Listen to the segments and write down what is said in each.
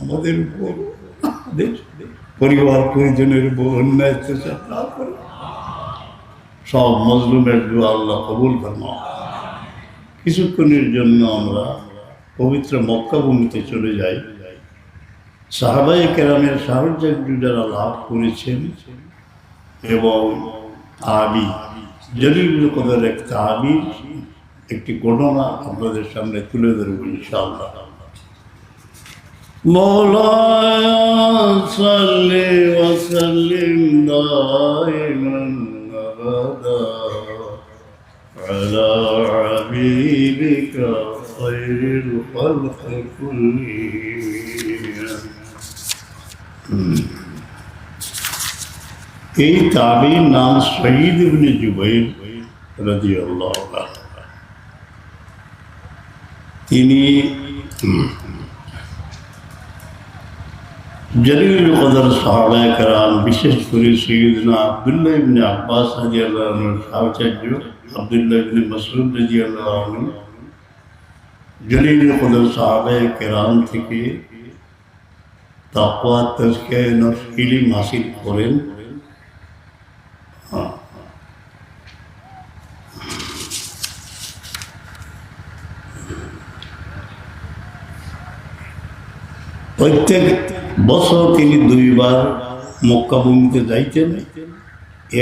আমাদের উপর পরিবার, পরিজনের উপর অন্যায় অত্যাচার না করে। সব মজলুমের দোয়া আল্লাহ কবুল ফরমা কিছুক্ষণের জন্য আমরা পবিত্র মক্কা ভূমিতে চলে যাই। সাহাবাই কেরামের সাহায্য যারা লাভ করেছেন এবং আবি জলিল কদের এক তাবির একটি ঘটনা আপনাদের সামনে তুলে ধরব ইনশাআল্লাহ। مولاي صل وسلم دائما ابدا على حبيبك خير الخلق كلهم এই তাবির নাম শহীদ ইবনে জুবাইর রাদিয়াল্লাহু আনহু তিনি জলিল কদর সাহাবায় কারাম, বিশেষ করে সৈয়দনা আবদুল্লাহ ইবনে আব্বাস রাদিয়াল্লাহু আনহুর সাহচর্য আবদুল্লাহ ইবনে মাসউদ রাদিয়াল্লাহু আনহু জলিল কদর সাহাবায় কেরাম থেকে তাকওয়া, তাজকিয়া নফস ইলম হাসিল করেন হ্যাঁ। প্রত্যেক বছর তিনি দুইবার মক্কা ভূমিতে যাইতেন।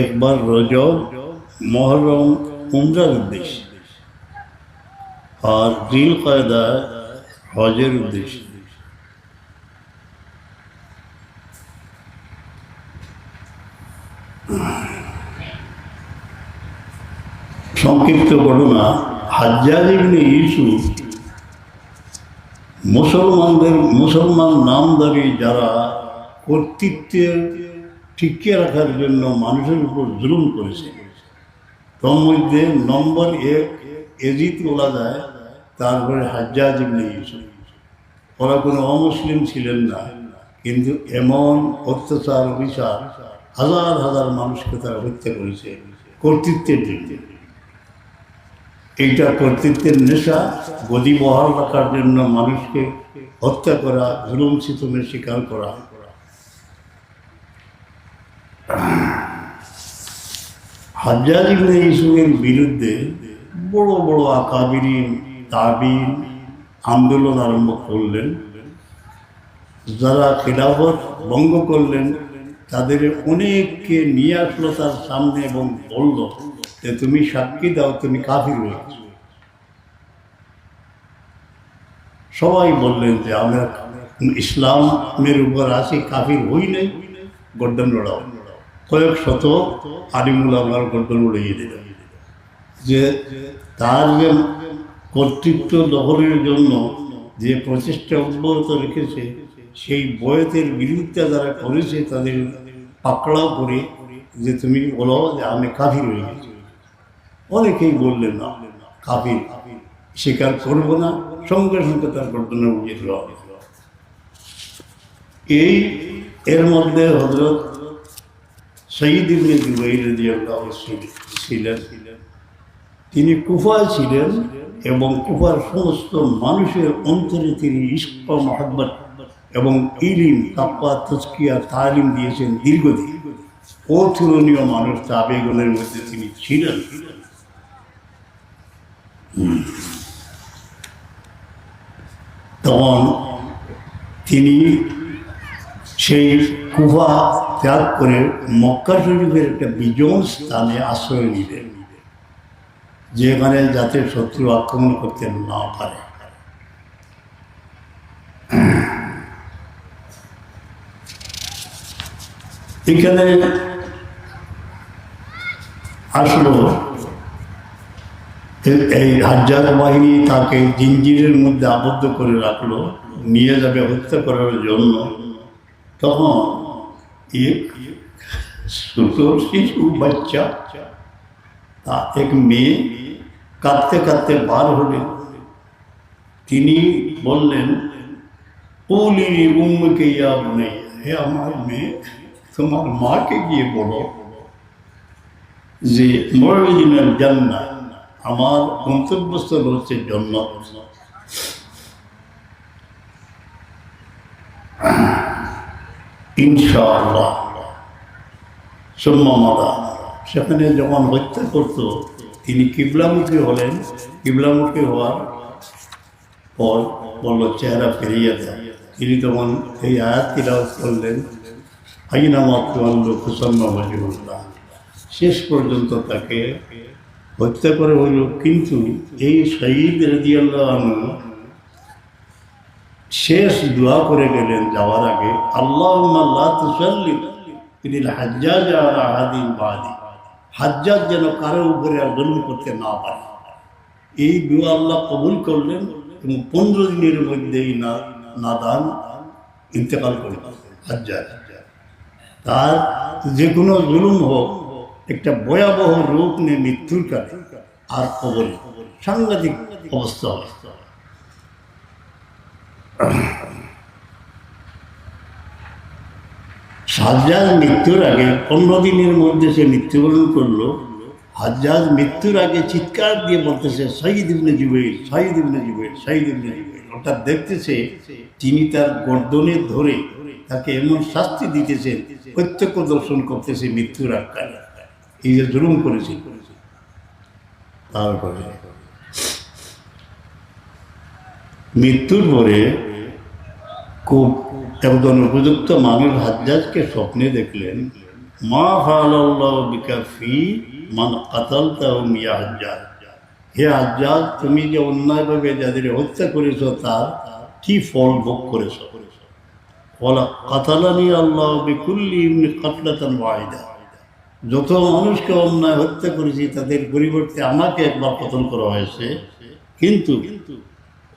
একবার রজব, মহরম, উমরার উদ্দেশ্যে আর দিল কায়দা হজের উদ্দেশ্যে। সংক্ষিপ্ত ঘটনা হাজ্জাজ ইবনে ইউসুফ মুসলমানদের, মুসলমান নামদারি যারা কর্তৃত্বের টিকিয়ে রাখার জন্য মানুষের উপর জুলুম করেছে, তোর মধ্যে নম্বর এক এজিত বলা যায়, তারপরে হাজ্জাজ ওরা কোনো অমুসলিম ছিলেন না, কিন্তু এমন অত্যাচার বিচার হাজার হাজার মানুষকে তারা হত্যা করেছে কর্তৃত্বের জন্য। এইটা কর্তৃত্বের নেশা, গদি বহাল রাখার জন্য মানুষকে হত্যা করা, জুলুম সিতুমের শিকার করা। হাজ্জাজ ইবনে বিরুদ্ধে বড় বড় আকাবিরি, তাবিন আন্দোলন আরম্ভ করলেন। যারা খিলাফত ভঙ্গ করলেন, তাদের অনেককে নিয়ে আসলো তার সামনে এবং বলল যে তুমি সাক্ষী দাও, তুমি কাফির হয়ে সবাই বললেন যে আমরা ইসলামের উপর আছি, কাফির হই নাই, গর্দন লড়াও। কয়েক শত আলিমুল আমার গর্দন উড়িয়ে দিল। যে তার যে কর্তৃত্ব দখলের জন্য যে প্রচেষ্টা অব্যাহত রেখেছে, সেই বয়তের বিরুদ্ধে যারা করেছে, তাদের পাকড়াও করে যে তুমি বলো যে আমি কাফির হয়ে গেছি। অনেকেই বললেন না, কাফির, স্বীকার করব না, সঙ্গে সঙ্গে তার ঘটনা হলো। এই, এর মধ্যে হজরত ছিলেন তিনি কুফায় ছিলেন এবং কুফার সমস্ত মানুষের অন্তরে তিনি ইস্ক মহাব্বত এবং ইলিম তাপ্পা তস্কিয়া তালিম দিয়েছেন দীর্ঘদিন অতুলনীয় মানুষ তাবেগণের মধ্যে তিনি ছিলেন। তখন তিনি সেই কুফা ত্যাগ করে মক্কা শরীফের একটা বিজন স্থানে আশ্রয় নিলেন, যেখানে যাতে শত্রু আক্রমণ করতে না পারে। এখানে আসলো এই হাজার বাহিনী তাকে জিঞ্জিরের মধ্যে আবদ্ধ করে রাখল, নিয়ে যাবে হত্যা করার জন্য। তখন এক শিশু বাচ্চা, তা এক মেয়ে কাঁদতে কাঁদতে বার হলেন তিনি বললেন ওলি উম্মকে ইয়া বনে হে আমার মেয়ে, তোমার মাকে গিয়ে বলো যে মরিজিনাল জান্নাত আমার গন্তব্যস্থল হচ্ছে জন্নত। ইনশাআল্লাহ। সেখানে যখন হত্যা করত, তিনি কিবলামুখী হলেন। কিবলামুখী হওয়ার পর বলল, চেহারা ফিরিয়ে দেয় তিনি তখন এই আয়াত তিলাওয়াত করলেন আইনামা তুয়াল্লু কুসন্ন মজিবুল্লাহ শেষ পর্যন্ত তাকে হত্যা করে হইল কিন্তু এই শহীদ রেদিয়াল্লাহ আনহু শেষ দোয়া করে গেলেন যাওয়ার আগে আল্লাহ তুসাল্লি তিনি হাজ্জাজ আর আহাদিন বাদি। হাজ্জাজ যেন কারও উপরে আর জন্ম করতে না পারে। এই দোয়া আল্লাহ কবুল করলেন এবং পনেরো দিনের মধ্যেই না, নাদান ইন্তেকাল করলেন হাজ্জাজ। তার যে কোনো জুলুম হোক একটা ভয়াবহ রূপ নিয়ে মৃত্যুর কালে আর কবল সাংঘাতিক অবস্থা হয় হাজ্জাজ মৃত্যুর আগে পনেরো দিনের মধ্যে সে মৃত্যুবরণ করল। হাজ্জাজ মৃত্যুর আগে চিৎকার দিয়ে বলতেছে শহীদ ইবনে জুবের শহীদ ইবনে জুবের শহীদ ইবনে জুবের। অর্থাৎ দেখতেছে তিনি তার গর্দনে ধরে তাকে এমন শাস্তি দিতেছেন, প্রত্যক্ষ দর্শন করতেছে মৃত্যুর আকালে এই যে জুলুম করেছে তারপরে মৃত্যুর পরে খুব একজন উপযুক্ত মানুষ হাজ্জাজকে স্বপ্নে দেখলেন, মা ফাল্লাহ বিকাফি মান কাতাল তাহম হাজ্জাজ। হে হাজ্জাজ, তুমি যে অন্যায়ভাবে যাদের হত্যা করেছ, তার কি ফল ভোগ করেছ? বলা কাতালানি আল্লাহ বিকুল্লি কাতলাতান ওয়াহিদা। যত মানুষকে অন্যায় হত্যা করেছি, তাদের পরিবর্তে আমাকে একবার পতন করা হয়েছে। কিন্তু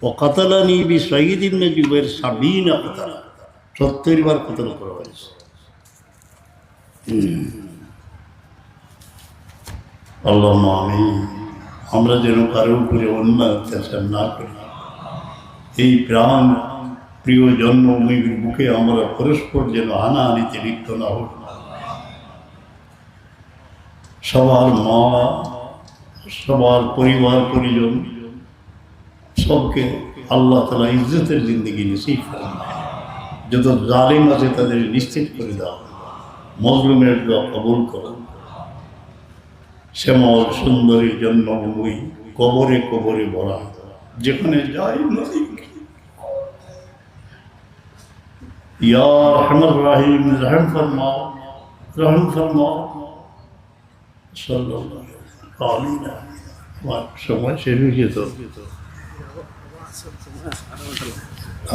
ও কাতালানি বি শহীদ ইবনে যুগের সাবিন কাতালা, সত্তর বার কতল করা হয়েছে। আল্লাহ আমি আমরা যেন কারও উপরে অন্যায় অত্যাচার না করি। এই প্রাণ প্রিয় জন্মভূমির বুকে আমরা পরস্পর যেন আনা হানাহানিতে লিপ্ত না হোক সবার মা, সবার পরিবার, পরিজন, সবকে আল্লাহ তালা ইজ্জতের জিন্দগি নসিব করেন। যত জালিম আছে তাদের নিশ্চিত করে দাও। মজলুমের দোয়া কবুল করো। শ্যামল সুন্দরী জন্মভূমি কবরে কবরে ভরা। যেখানে যাই নদী। ইয়া রহমান রাহিম, রহম ফরমাও রহম ফরমাও। আমার সময় শেষ হয়ে যেত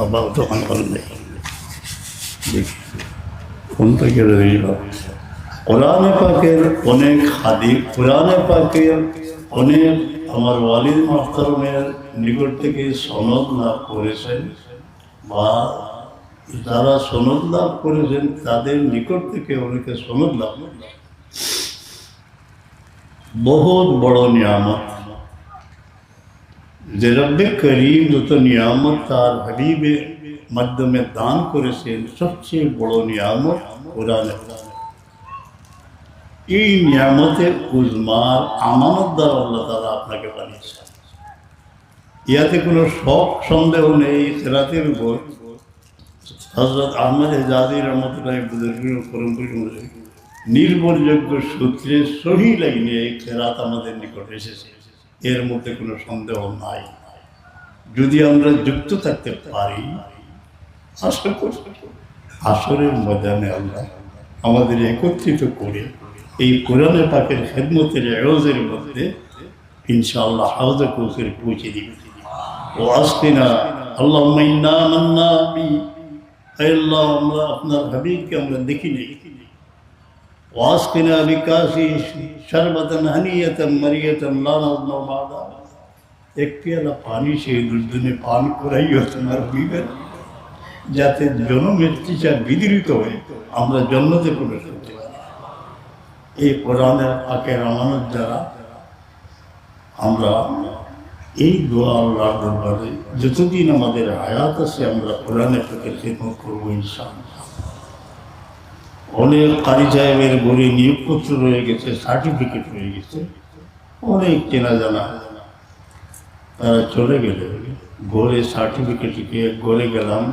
আবার তো নেই। কোনটা কেড়ে দিল কোরআনে পাকের অনেক হাদি কোরআনে পাকের অনেক আমার ওয়ালিদ মাহতারমের নিকট থেকে সনদ লাভ করেছেন বা যারা সনদ লাভ করেছেন, তাদের নিকট থেকে অনেকে সনদ লাভ করেছেন। বহুত বড় নিয়ামত যে রব্বে করিম যত নিয়ামত তার হাবিবের মাধ্যমে দান করেছেন সবচেয়ে বড় নিয়ামত কোরআন এই নিয়ামতের উজমার আমানত দ্বারা আল্লাহ তারা আপনাকে বানিয়েছেন ইয়াতে কোনো শখ সন্দেহ নেই সেরাতের উপর হজরত আহমদ এজাদি রহমতুল্লাহ পরম্পরিক অনুযায়ী নির্ভরযোগ্য সূত্রে সহি লাইনে এই খেরাত আমাদের নিকট এসেছে। এর মধ্যে কোনো সন্দেহ নাই। যদি আমরা যুক্ত থাকতে পারি, আশা করি, আসরের ময়দানে আল্লাহ আমাদের একত্রিত করে এই কোরআনে পাকের খেদমতের আয়োজের মধ্যে ইনশাআল্লাহ হাউজে কৌশল পৌঁছে দিবে। ও আসতে না আল্লাহ আল্লাহ, আমরা আপনার হাবিবকে আমরা দেখি নেই। واسقنا بكاسي شربة هنية مرية لا نظلم بعدها এক পেয়ালা পানি সেই দুর্দিনে পান করাইও তোমার বিবেক যাতে জনমের তৃষা বিদৃত হয়ে আমরা জন্মতে প্রবেশ করতে পারি এই কোরআনের আকের আমানত দ্বারা আমরা এই দোয়া আল্লাহ দরবারে যতদিন আমাদের হায়াত আছে আমরা কোরআনের থেকে খেদমত করবো ইনশাআল্লাহ অনেক কারি সাহেবের ঘরে নিয়োগপত্র রয়ে গেছে সার্টিফিকেট রয়ে গেছে। অনেক চেনা জানা। তারা চলে গেলে, ঘরে সার্টিফিকেট গড়ে গেলাম।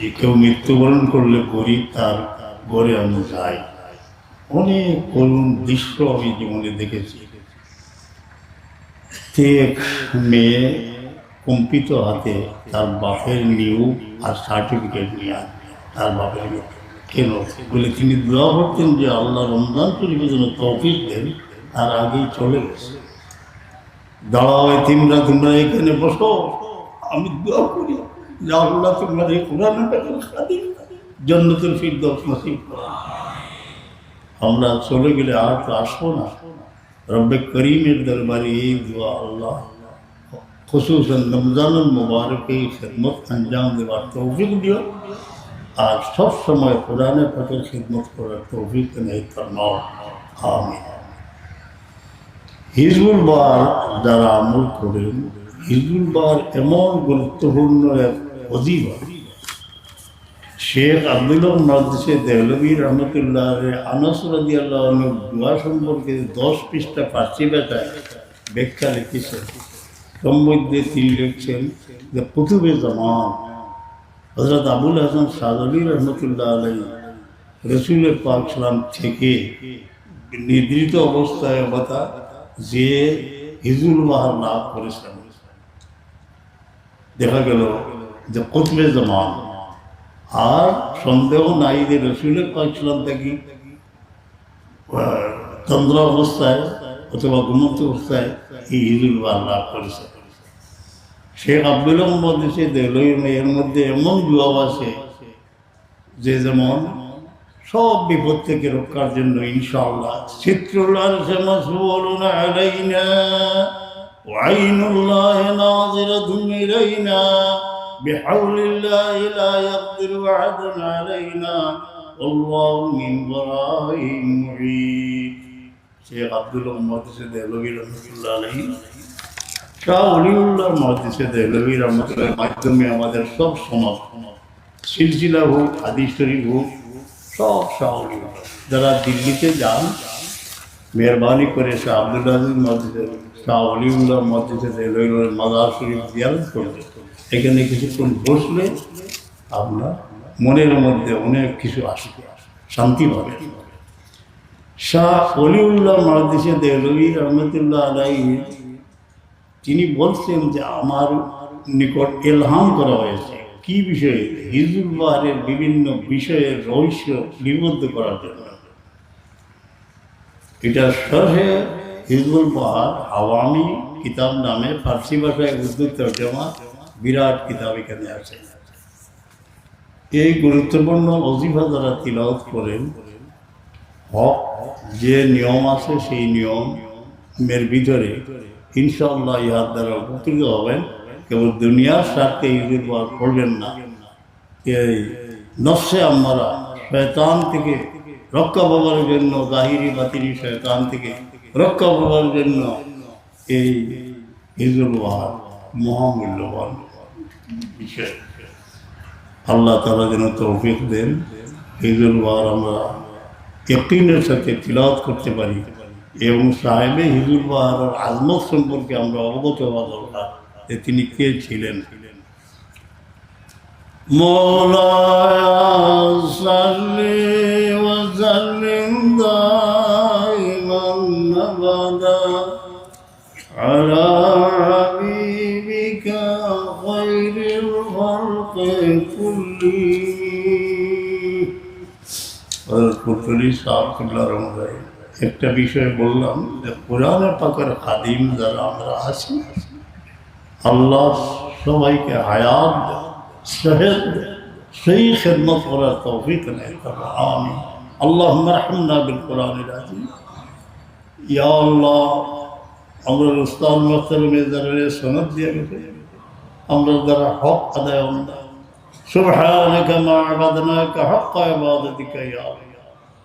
যে কেউ মৃত্যুবরণ করলে গরিব তার ঘরে আমি যাই। অনেক করুণ দৃশ্য আমি জীবনে দেখেছি। এক মেয়ে কম্পিত হাতে তার বাপের নিউ আর সার্টিফিকেট নিয়ে, তার বাপের নিউ। কেন? বলে তিনি দোয়া করতেন যে আল্লাহ রমজান শরীফের জন্য তৌফিক দেন, তার আগেই চলে গেছে। দাঁড়াও তোমরা তোমরা এখানে বসো। আমি দোয়া করি। যে আল্লাহ তোমরা এই কোরআন জন্নতুল ফিরদৌস নসিব। আমরা চলে গেলে আর তো আসব না। রব্বে করিমের দরবারে এই দোয়া আল্লাহ খসুসন রমজানুল মুবারকে খেদমত আঞ্জাম দেওয়ার তৌফিক দিও। আর সব সময় কোরআনে পাকের খেদমত করার তৌফিক নেই ফরমাও আমিন। হিজবুল বার যারা আমল করেন হিজবুল বার এমন গুরুত্বপূর্ণ এক অজিবা শেখ আব্দুল্লাহ মহাদিসে দেহলবী রহমতুল্লাহ আনাস রাজি আল্লাহ দোয়া সম্পর্কে দশ পৃষ্ঠা পার্সি বেতায় ব্যাখ্যা লিখেছেন। তোর মধ্যে তিনি লিখছেন যে কুতুবে জামান হজরত আবুল হাসান সাদলী রহমতুল্লাহ আলাই রসুলের পাক সালাম থেকে নিদ্রিত অবস্থায় কথা যে হিজুল বাহার লাভ করেছেন দেখা গেল যে কুতবে জামান আর সন্দেহ নাই যে রসুলের পাকছিলাম থাকি চন্দ্র অবস্থায় অথবা ঘুমন্ত অবস্থায় এই ঈদুল বাহ লাভ করেছে শেখ আব্দুল মোহাম্মদ এসে দেলই এর মধ্যে এমন জবাব আছে যে যেমন সব বিপদ থেকে রক্ষার জন্য ইনশাআল্লাহ চিত্রুল্লাহ মাসবুলুন আলাইনা وعين الله ناظرة إلينا بحول الله لا يقدر أحد علينا والله من ورائهم محيط শেখ আব্দুল মহাদিসে দেহলবী রহমতুল্লাহ আলহী শাহ অলিউল্লাহ মহাদিসে দেহলবী রহমতুল্লাহ মাধ্যমে আমাদের সব সমাজ, সিলসিলা হোক, হাদিস শরীফ হোক, সব শাহ অলিউল্লাহ। যারা দিল্লিতে যান, মেহরবানি করে শাহ আব্দুল আজিজ মসজিদে, শাহ অলিউল্লাহ মসজিদে দেহলবীর মাদার শরীফ জিয়ারত করবে, এখানে কিছুক্ষণ বসলে আপনার মনের মধ্যে অনেক কিছু আসবে শান্তি পাবে। শাহ অলিউল্লাহ মহাদিসে দেহলবী রহমতুল্লাহ আলাই তিনি বলছেন যে আমার নিকট এলহাম করা হয়েছে। কি বিষয়ে? হিজুল বাহারের বিভিন্ন বিষয়ের রহস্য লিপিবদ্ধ করার জন্য। এটা শহে হিজবুল বাহার আওয়ামী কিতাব নামে ফার্সি ভাষায় উর্দু তর্জমা বিরাট কিতাব এখানে আছে। এই গুরুত্বপূর্ণ অজিফা যারা তিলাওয়াত করেন, হক যে নিয়ম আছে সেই নিয়মের ভিতরে ইনশাআল্লাহ ইহার দ্বারা উপকৃত হবেন। কেবল দুনিয়ার স্বার্থে বার করবেন না, এই নফসে আমরা শয়তান থেকে রক্ষা পাবার জন্য, জাহিরি বাতিরি শয়তান থেকে রক্ষা পাবার জন্য এই হিজুল ওয়াহার মহামূল্যবান। বিষয় আল্লাহ তালা যেন তৌফিক দেন হিজুল ওয়াহার আমরা একটিনের সাথে তিলাওয়াত করতে পারি। এবং সাহেবে হিজুল বাহারের আজমত সম্পর্কে আমরা অবগত হওয়া দরকার যে তিনি কে ছিলেন مولاي صل وسلم دائما ابدا على حبيبك خير الخلق كلهم কুরতুলি সাহাবুল্লাহ রহমায় একটা বিষয় বললাম যে কোরআন পাকার খাদিম যারা আমরা আছি, আল্লাহ সবাইকে হায়াত শহেদ সেই খেদমত করার তৌফিক নেই আমি আল্লাহ রহমনা বিল কোরআন ইয়া আল্লাহ, আমরা উস্তাদ মাস্তার মেজারে সনদ দিয়ে গেছে। আমরা যারা হক আদায় আমরা, সুবহানাকা মা আবাদনাকা হক ইবাদাতিকা ইয়া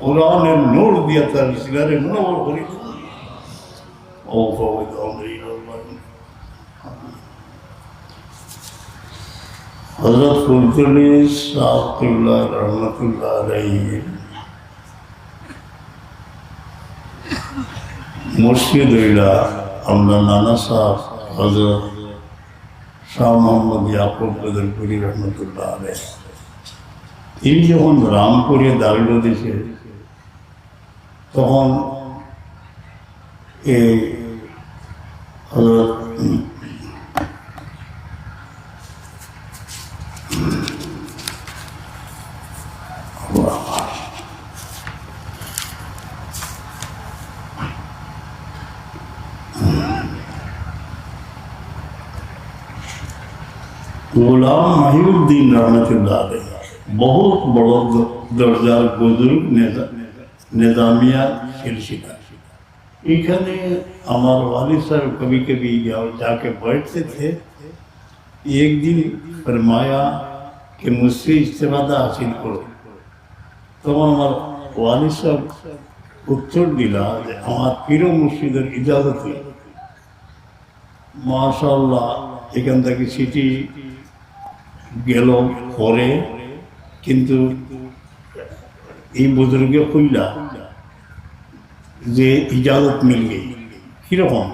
কোরআনের নূর দিয়া তার সিগারে মনোবর করি। ও হজরত ফুলতুলি সাহতুল্লাহ রহমতুল্লাহ আলাইহি। মুর্শিদ হইলা আমরা নানা সাহ হজরত শাহ মোহাম্মদ ইয়াকুব বদরপুরি রহমতুল্লাহ আলাই তিনি যখন রামপুরে দাঁড়িয়ে দিছে তখন এই হজরত গোলাম মাহিউদ্দিন রহমতুল্লাহ আলাই বহুত বড় দ- দরজার বুজুর্গ নেতা নিজামিয়া सिलसिला এখানে আমার वालिद साहब कभी कभी जा- जाके बैठते थे एक दिन फरमाया कि मुझसे इस्तेफादा हासिल करो তখন আমার ওয়ালিদ সাহেব উত্তর দিলা যে আমার প্রিয় মুর্শিদের ইজাজত হইল মাশাল্লাহ এখান থেকে সিটি গেল পরে কিন্তু এই বুজুর্গে কইলা যে ইজাজত মিল গই কীরকম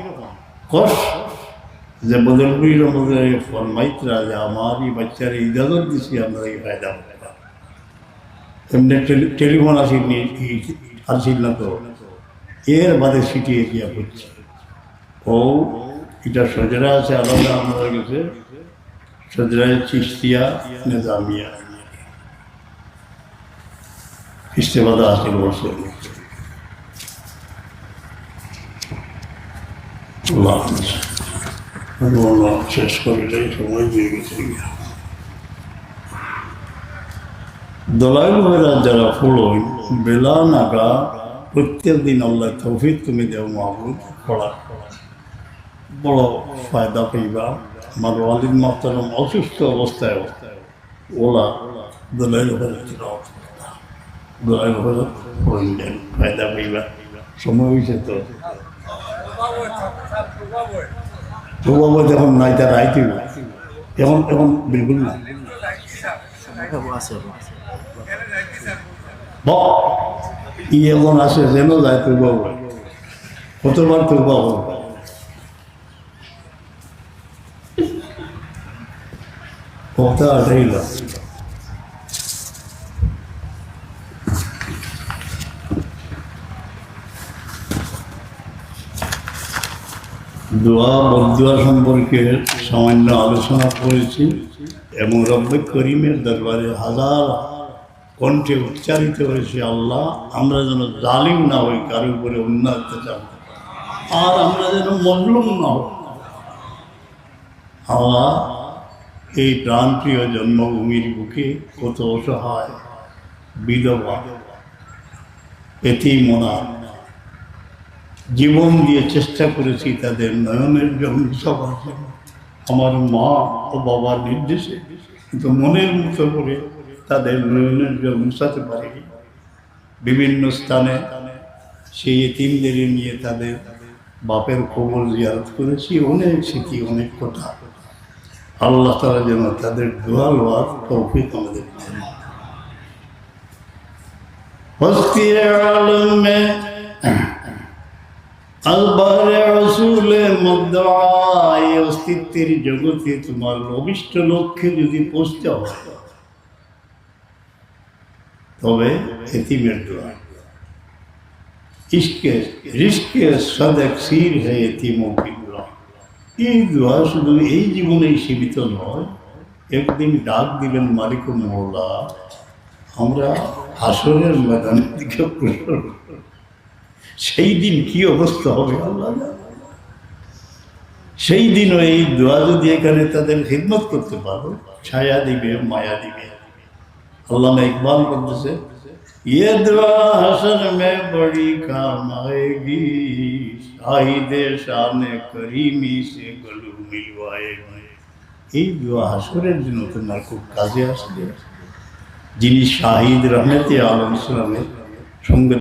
যে বদলপুরের মধ্যে ফরমাইতরা যে আমার এই বাচ্চার ইজাজত দিছি এই ফায়দা করতে এমনি টেলি- টেলিফোন আসেনি আসিল না তো এর বাদে সিটি এরিয়া হচ্ছে। ও, এটা সজরা আছে, আলাদা আমাদের কাছে সজরায় চিস্তিয়া নিজামিয়া। হাসিল করছে আল্লাহ হাফেজ। আমি বললাম, শেষ করে যাই সময় দিয়ে গেছে দলাইল ভাইরা যারা পড়ো বেলা নাগা প্রত্যেক দিন আল্লাহ তৌফিক তুমি দেও মাহবুদ পড়া বড় ফায়দা পাইবা আমার ওয়ালিদ মাহতারম অসুস্থ অবস্থায় ওলা দলাইল ভাইরা দলাইল ভাইরা পড়লেন ফায়দা পাইবা সময় হয়েছে তো তো বাবা যখন নাই তার আইতে এখন এখন বিলকুল না ই এমন আছে যেন যায় তোর বাবু কতবার তোর বাবু কথা আটাইল দোয়া বদুয়া সম্পর্কে সামান্য আলোচনা করেছি এবং রব্বে করিমের দরবারে হাজার কণ্ঠে উচ্চারিত হয়েছে, আল্লাহ, আমরা যেন জালিম না হই কারোর উপরে অন্য অত্যাচার আর আমরা যেন মজলুম না হই। আল্লাহ, এই প্রাণপ্রিয় জন্মভূমির বুকে কত অসহায় বিধবা, এতিমনা জীবন দিয়ে চেষ্টা করেছি তাদের নয়নের জন্য, সবার জন্য আমার মা ও বাবার নির্দেশে কিন্তু মনের মতো করে তাদের নয়নের জল মুছাতে পারিনি বিভিন্ন স্থানে সেই এতিমদের নিয়ে তাদের বাপের খবর জিয়ারত করেছি, অনেক স্মৃতি, অনেক কথা আল্লাহ তারা যেন তাদের দোয়া লোয়ার তৌফিক আমাদের। হস্তি আলম অস্তিত্বের জগতে তোমার অভিষ্ট লক্ষ্যে যদি পৌঁছতে হয়, তবে এতিমের দোয়া এই দোয়া শুধু এই জীবনেই সীমিত নয়, একদিন ডাক দিলেন মালিক মোল্লা আমরা হাসরের ময়দানের দিকে হব। সেই দিন কি অবস্থা হবে আল্লাহ জানে। সেই দিনও এই দোয়া যদি এখানে তাদের খিদমত করতে পারো ছায়া দিবে মায়া দিবে আল্লাহ ইকবাল করতেছে ये दुआ हसन में बड़ी काम आएगी शाहिद शान करीमी से गलू मिलवाएगी এই বিবাহ হাসরের জন্য তোমার খুব কাজে আসবে যিনি শাহিদ রহমতে আলম ইসলামের সঙ্গে